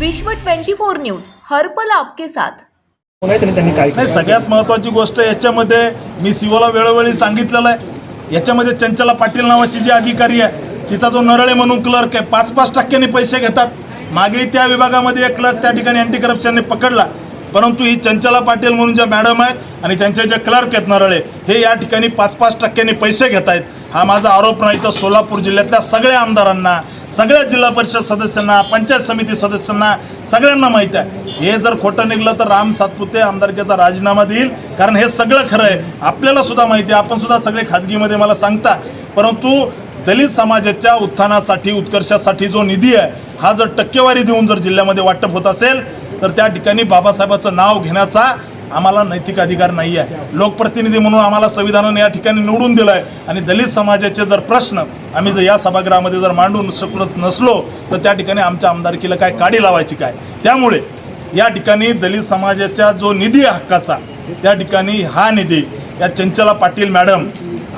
विश्व 24 न्यूज हरपल आपके साथ. नाही सगळ्यात महत्त्वाची गोष्ट याच्यामध्ये मी सिओला वेळोवेळी सांगितलेलं आहे. याच्यामध्ये चंचला पाटील नावाची जी अधिकारी आहे तिचा जो नरळे म्हणून क्लर्क आहे पाच पाच टक्क्यांनी पैसे घेतात. मागेही त्या विभागामध्ये एक क्लर्क त्या ठिकाणी अँटी करप्शनने पकडला. परंतु ही चंचला पाटील म्हणून ज्या मॅडम आहेत आणि त्यांचे जे क्लर्क आहेत नरळे हे या ठिकाणी पाच पाच टक्क्यांनी पैसे घेत आहेत हा माझा आरोप नाही तर सोलापूर जिल्ह्यातल्या सगळ्या आमदारांना सगळ्या जिल्हा परिषद सदस्यांना पंचायत समिती सदस्यांना सगळ्यांना माहीत आहे. हे जर खोटं निघलं तर राम सातपुते आमदारकीचा राजीनामा देईल. कारण हे सगळं खरं आहे. आपल्याला सुद्धा माहिती आहे. आपण सुद्धा सगळे खाजगीमध्ये मला सांगता. परंतु दलित समाजाच्या उत्थानासाठी उत्कर्षासाठी जो निधी आहे हा जर टक्केवारी देऊन जर जिल्ह्यामध्ये वाटप होत असेल तर त्या ठिकाणी बाबासाहेबाचं नाव घेण्याचा आम्हाला नैतिक अधिकार नाही आहे. लोकप्रतिनिधी म्हणून आम्हाला संविधानाने या ठिकाणी निवडून दिलं आहे आणि दलित समाजाचे जर प्रश्न आम्ही जर या सभागृहामध्ये जर मांडून शकत नसलो तर त्या ठिकाणी आमच्या आमदारकीला काय काडी लावायची काय? त्यामुळे या ठिकाणी दलित समाजाचा जो निधी हक्काचा त्या ठिकाणी हा निधी या चंचला पाटील मॅडम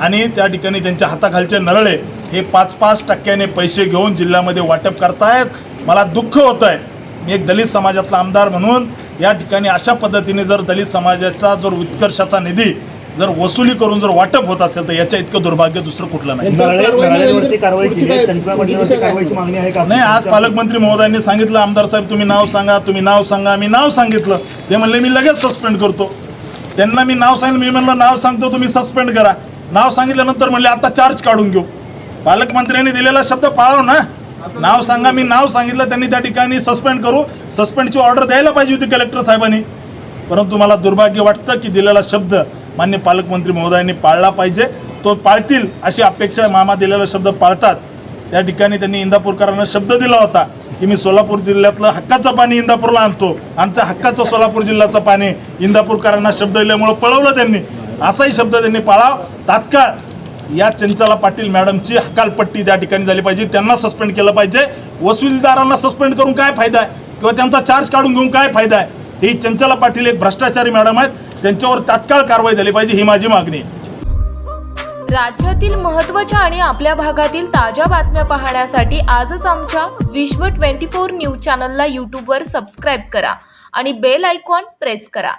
आणि त्या ठिकाणी त्यांच्या हाताखालचे नरळे हे पाच पाच टक्क्याने पैसे घेऊन जिल्ह्यामध्ये वाटप करतायत. मला दुःख होतं आहे मी एक दलित समाजातला आमदार म्हणून या ठिकाणी अशा पद्धतीने जर दलित समाजाचा जर उत्कर्षाचा निधी जर वसुली करून जर वाटप होत असेल तर याच्या इतकं दुर्भाग्य दुसरं कुठलं नाही. का? नाही आज पालकमंत्री महोदयांनी सांगितलं आमदार साहेब तुम्ही नाव सांगा तुम्ही नाव सांगा मी नाव सांगितलं. ते म्हणले मी लगेच सस्पेंड करतो. त्यांना मी नाव सांगितलं मी म्हणलं नाव सांगतो तुम्ही सस्पेंड करा. नाव सांगितल्यानंतर म्हणले आता चार्ज काढून घेऊ. पालकमंत्र्यांनी दिलेला शब्द पाळव ना. नाव सांगा मी नाव सांगितलं त्यांनी त्या ठिकाणी सस्पेंड करू. सस्पेंडची ऑर्डर द्यायला पाहिजे होती कलेक्टर साहेबांनी. परंतु मला दुर्भाग्य वाटतं की दिलेला शब्द मान्य पालकमंत्री महोदयांनी पाळला पाहिजे. तो पाळतील अशी अपेक्षा मामा दिलेला शब्द पाळतात. त्या ठिकाणी त्यांनी इंदापूरकरांना शब्द दिला होता की मी सोलापूर जिल्ह्यातलं हक्काचं पाणी इंदापूरला आणतो. आमचा हक्काचं सोलापूर जिल्ह्याचं पाणी इंदापूरकरांना शब्द दिल्यामुळं पळवलं त्यांनी. असाही शब्द त्यांनी पाळाव. तात्काळ या चंचला पाटील मॅडमची हकालपट्टी त्या ठिकाणी झाली पाहिजे. त्यांना सस्पेंड केलं पाहिजे. वसुलीदारांना सस्पेंड करून काय फायदा आहे? किंवा त्यांचा चार्ज काढून घेऊन काय फायदा आहे? ही चंचला पाटील एक भ्रष्टाचारी मॅडम आहेत. त्यांच्यावर तात्काळ कारवाई झाली पाहिजे ही माझी मागणी आहे. राज्यातील महत्त्वाच्या आणि आपल्या भागातील ताज्या बातम्या पाहण्यासाठी आजच आमच्या विश्व 24 न्यूज चॅनलला यूट्यूबवर सबस्क्राईब करा आणि बेल आयकॉन प्रेस करा.